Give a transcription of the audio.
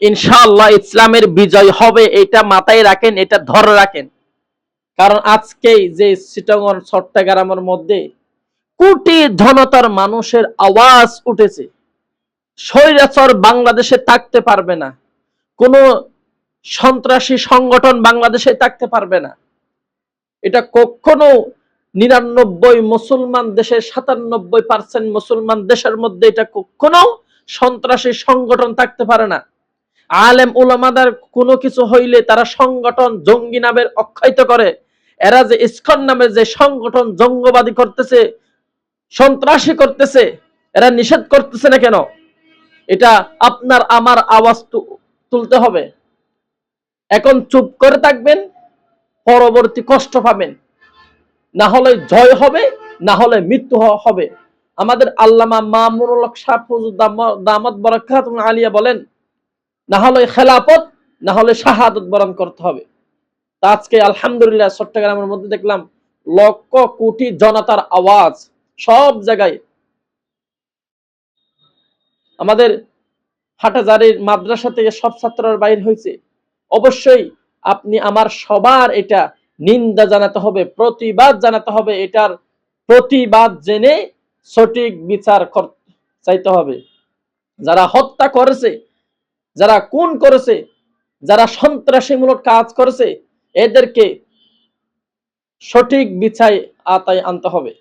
ইনশাআল্লাহ ইসলামের বিজয় হবে, এটা মাথায় রাখেন, এটা ধরে রাখেন। কারণ আজকেই যে চিটাগং, চট্টগ্রামের মধ্যে কোটি ধনতার মানুষের আওয়াজ উঠেছে। স্বৈরাচার বাংলাদেশে থাকতে পারবে না। কোনো সন্ত্রাসী সংগঠন বাংলাদেশে থাকতে পারবে না। এটা কখনো নিরানব্বই মুসলমান দেশের, সাতানব্বই পার্সেন্ট মুসলমান দেশের মধ্যে এটা কখনো সন্ত্রাসী সংগঠন থাকতে পারে না। আলেম উলামাদার কোনো কিছু হইলে তারা সংগঠন জঙ্গি নামের অক্ষায়িত করে। এরা যে ইস্কন নামে যে সংগঠন জঙ্গবাদী করতেছে, সন্ত্রাসী করতেছে, এরা নিষেধ করতেছে না কেন? এটা আপনার আমার আওয়াজ তুলতে হবে। এখন চুপ করে থাকবেন, পরবর্তী কষ্ট পাবেন। না হলে জয় হবে, না হলে মৃত্যু হবে। আমাদের আল্লামা ফজল দাম- দামাত বরকাত আলিয়া বলেন না হলে খেলাপত না হলে শাহাদত বরণ করতে হবে। তা আজকে আলহামদুলিল্লাহ চট্টগ্রামের মধ্যে দেখলাম লক্ষ কোটি জনতার আওয়াজ সব জায়গায়। আমাদের হাটাজারির মাদ্রাসা থেকে সব ছাত্ররা বাইর হয়েছে। অবশ্যই আপনি আমার সবার এটা নিন্দা জানাতে হবে, প্রতিবাদ জানাতে হবে, এটার প্রতিবাদ জেনে সঠিক বিচার চাইতে হবে। যারা হত্যা করেছে যারা কোন করেছে যারা সন্ত্রাসীমূলক কাজ করেছে এদেরকে সঠিক বিচায় আতায় আনতে হবে।